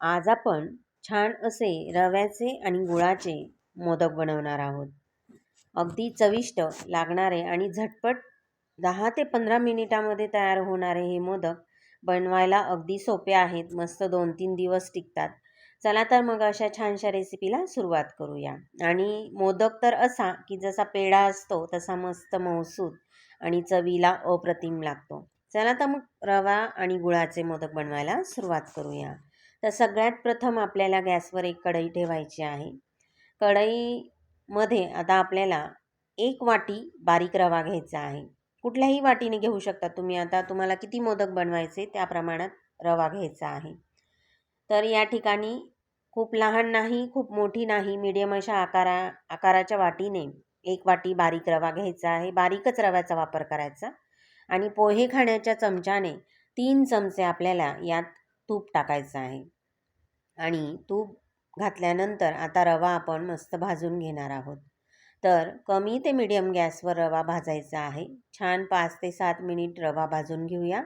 आज आपण छान असे रव्याचे आणि गुळाचे मोदक बनवणार आहोत. अगदी चविष्ट लागणारे आणि झटपट दहा ते पंधरा मिनिटामध्ये तयार होणारे हे मोदक बनवायला अगदी सोपे आहेत. मस्त दोन तीन दिवस टिकतात. चला तर मग अशा छानशा रेसिपीला सुरुवात करूया. आणि मोदक तर असा की जसा पेढा असतो तसा मस्त मौसूद आणि चवीला अप्रतिम लागतो. चला तर मग रवा आणि गुळाचे मोदक बनवायला सुरुवात करूया. तर सगळ्यात प्रथम आपल्याला गॅसवर एक कढई ठेवायची आहे. कढईमध्ये आता आपल्याला एक वाटी बारीक रवा घ्यायचा आहे. कुठल्याही वाटीने घेऊ शकता तुम्ही. आता तुम्हाला किती मोदक बनवायचे त्या प्रमाणात रवा घ्यायचा आहे. तर या ठिकाणी खूप लहान नाही खूप मोठी नाही मीडियम अशा आकारा आकाराच्या वाटीने एक वाटी बारीक रवा घ्यायचा आहे. बारीकच रव्याचा वापर करायचा. आणि पोहे खाण्याच्या चमच्याने तीन चमचे आपल्याला यात तूप टाकायचं आहे. आणि तूप घातल्यानंतर आता रवा आपण मस्त भाजून घेणार आहोत. तर कमी ते मिडियम गॅसवर रवा भाजायचा आहे. छान पाच ते सात मिनिट रवा भाजून घेऊया.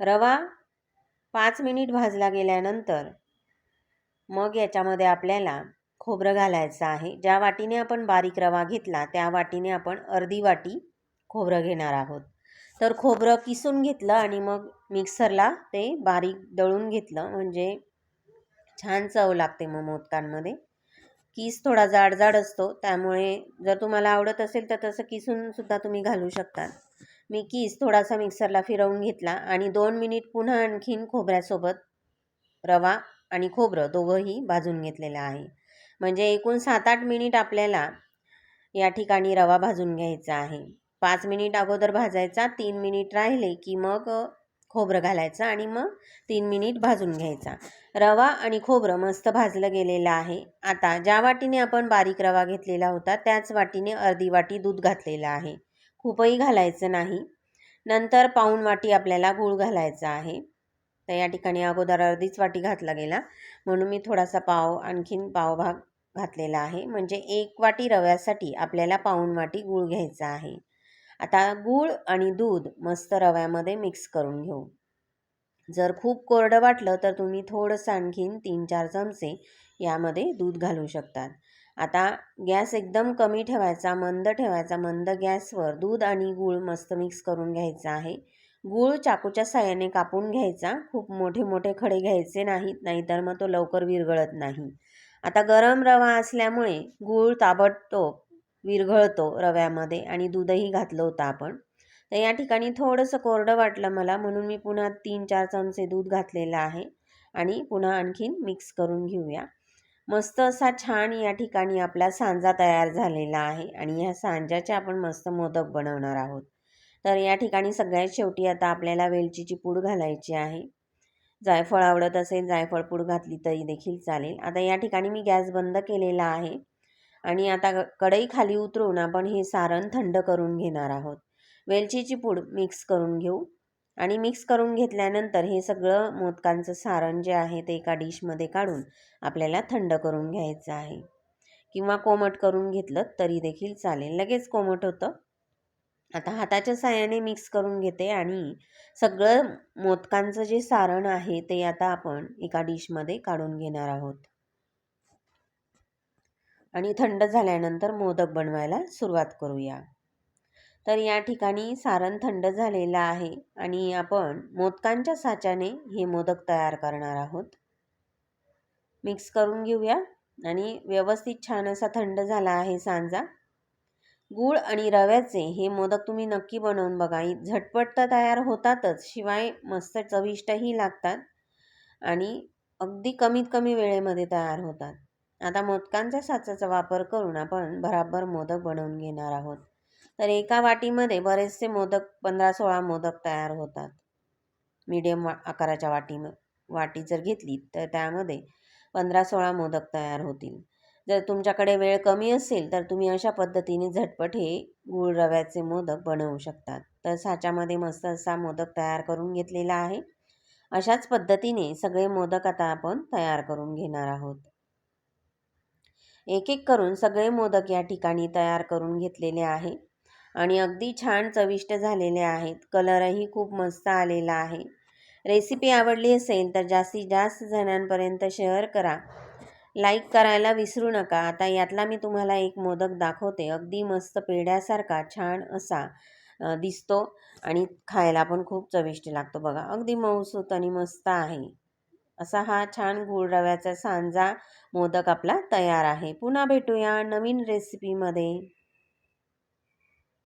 रवा पाच मिनिट भाजला गेल्यानंतर मग याच्यामध्ये आपल्याला खोबरं घालायचं आहे. ज्या वाटीने आपण बारीक रवा घेतला त्या वाटीने आपण अर्धी वाटी खोबरं घेणार आहोत. तर खोबरं किसून घेतलं आणि मग मिक्सरला ते बारीक दळून घेतलं. म्हणजे छान चव लागते मग मोदकांमध्ये. किस थोडा जाड जाड असतो त्यामुळे जर तुम्हाला आवडत असेल तर तसं किसूनसुद्धा तुम्ही घालू शकता. मी किस थोडासा मिक्सरला फिरवून घेतला आणि दोन मिनिट पुन्हा आणखीन खोबऱ्यासोबत रवा आणि खोबरं दोघंही भाजून घेतलेलं आहे. म्हणजे एकूण सात आठ मिनिट आपल्याला या ठिकाणी रवा भाजून घ्यायचा आहे. पाच मिनिट अगोदर भाजायचा तीन मिनिट राहिले की मग खोबरं घालायचं आणि मग तीन मिनिट भाजून घ्यायचा. रवा आणि खोबरं मस्त भाजलं गेलेलं आहे. आता ज्या वाटीने आपण बारीक रवा घेतलेला होता त्याच वाटीने अर्धी वाटी दूध घातलेलं आहे. खूपही घालायचं नाही. नंतर पाऊण वाटी आपल्याला गूळ घालायचा आहे. तर या ठिकाणी अगोदर अर्धीच वाटी घातला गेला. म्हणून मी थोडासा पाव आणखीन पावभाग घातलेला आहे. म्हणजे एक वाटी रव्यासाठी आपल्याला पाऊण वाटी गूळ घ्यायचा आहे. आता गूळ आणि दूध मस्त रव्यामध्ये मिक्स करून घेऊ. जर खूप कोरडं वाटलं तर तुम्ही थोडंसं आणखीन तीन चार चमचे यामध्ये दूध घालू शकतात. आता गॅस एकदम कमी ठेवायचा मंद ठेवायचा मंद गॅसवर दूध आणि गूळ मस्त मिक्स करून घ्यायचा आहे. गूळ चाकूच्या साह्याने कापून घ्यायचा खूप मोठे मोठे खडे घ्यायचे नाहीत नाहीतर मग तो लवकर विरघळत नाही. आता गरम रवा असल्यामुळे गूळ ताबडतोब विरघळतो रव्यामध्ये आणि दूधही घातलं होतं आपण. तर या ठिकाणी थोडंसं कोरडं वाटलं मला म्हणून मी पुन्हा तीन चार चमचे दूध घातलेलं आहे आणि पुन्हा आणखीन मिक्स करून घेऊया. मस्त असा छान या ठिकाणी आपला सांजा तयार झालेला आहे आणि ह्या सांजाचे आपण मस्त मोदक बनवणार आहोत. तर या ठिकाणी सगळ्यात शेवटी आता आपल्याला वेलचीची पूड घालायची आहे. जायफळ आवडत असेल जायफळ पूड घातली तरी देखील चालेल. आता या ठिकाणी मी गॅस बंद केलेला आहे. आणि आता कढई खाली उतरून आपण हे सारण थंड करून घेणार आहोत. वेलचीची पूड मिक्स करून घेऊ. आणि मिक्स करून घेतल्यानंतर हे सगळं मोदकांचं सारण जे आहे ते एका डिशमध्ये काढून आपल्याला थंड करून घ्यायचं आहे. किंवा कोमट करून घेतलं तरी देखील चालेल. लगेच कोमट होतं. आता हाताच्या साह्याने मिक्स करून घेते आणि सगळं मोदकांचं जे सारण आहे ते आता आपण एका डिशमध्ये काढून घेणार आहोत. आणि थंड झाल्यानंतर मोदक बनवायला सुरुवात करूया. तर या ठिकाणी सारण थंड झालेलं आहे आणि आपण मोदकांच्या साच्याने हे मोदक तयार करणार आहोत. मिक्स करून घेऊया आणि व्यवस्थित छान असा थंड झाला आहे सांजा. गूळ आणि रव्याचे हे मोदक तुम्ही नक्की बनवून बघा. झटपट तर तयार होतातच शिवाय मस्त चविष्टही लागतात आणि अगदी कमीत कमी वेळेमध्ये तयार होतात. आता मोदकांच्या साचाचा वापर करून आपण भराभर मोदक बनवून घेणार आहोत. तर एका वाटीमध्ये बरेचसे मोदक पंधरा सोळा मोदक तयार होतात. मीडियम वा आकाराच्या वाटी वाटी जर घेतली तर त्यामध्ये पंधरा सोळा मोदक तयार होतील. जर तुमच्याकडे वेळ कमी असेल तर तुम्ही अशा पद्धतीने झटपट हे गूळ रव्याचे मोदक बनवू शकतात. तर साच्यामध्ये मस्त असा मोदक तयार करून घेतलेला आहे. अशाच पद्धतीने सगळे मोदक आता आपण तयार करून घेणार आहोत. एक एक करून सगळे मोदक या ठिकाणी तयार करून घेतलेले आहे. आणि अगदी छान चविष्ट झालेले आहेत. कलरही खूप मस्त आलेला आहे. रेसिपी आवडली असेल तर जास्तीत जास्त जणांपर्यंत शेअर करा. लाईक करायला विसरू नका. आता यातला मी तुम्हाला एक मोदक दाखवते. अगदी मस्त पेढ्यासारखा छान असा दिसतो. आणि खायला पण खूप चविष्ट लागतो बघा. अगदी मऊसूत आणि मस्त आहे. असा हा छान गूळ रव्याचा सांजा मोदक आपला तयार आहे. पुन्हा भेटूया नवीन रेसिपीमध्ये